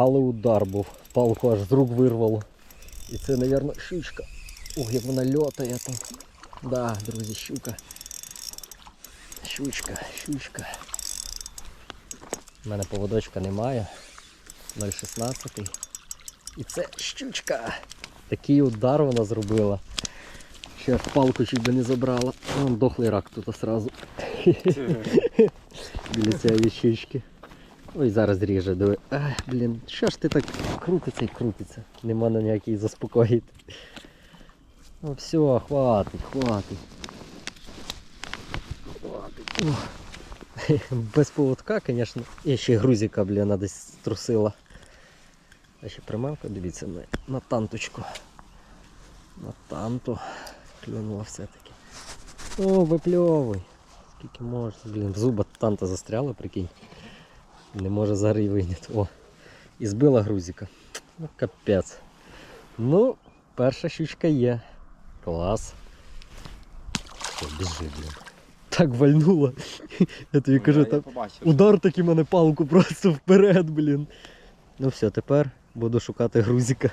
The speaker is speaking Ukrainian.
Але удар був. Палку аж з рук вирвало. І це, мабуть, щучка. Ох, як вона льотає там. Да, друзі, щука. Щучка, щучка. У мене поводочка немає. 0,16. І це щучка. Такий удар вона зробила. Ще палку чуть би не забрала. Вон дохлий рак тут одразу. Біля цієї щучки. Ой, зараз ріже, диви. Ах, блін, що ж ти так крутиться і крутиться. Нема на ніякий заспокоїти. Ну все, хватить, хватить. Хватить. О. Без поводка, звісно. І ще грузика, блін, десь струсила. А ще приманка, дивіться, на, на танточку. На танту. Клюнула все-таки. О, випльовуй. Скільки можна, блін, зуба танта застряла, прикинь. Не може зараз і вийняти. О, і збила грузика. Ну, капець. Ну, перша щучка є. Клас. Все, біжи, блін. Так вальнуло. Я тобі кажу, так удар такий мене палку просто вперед, блін. Ну все, тепер буду шукати грузика.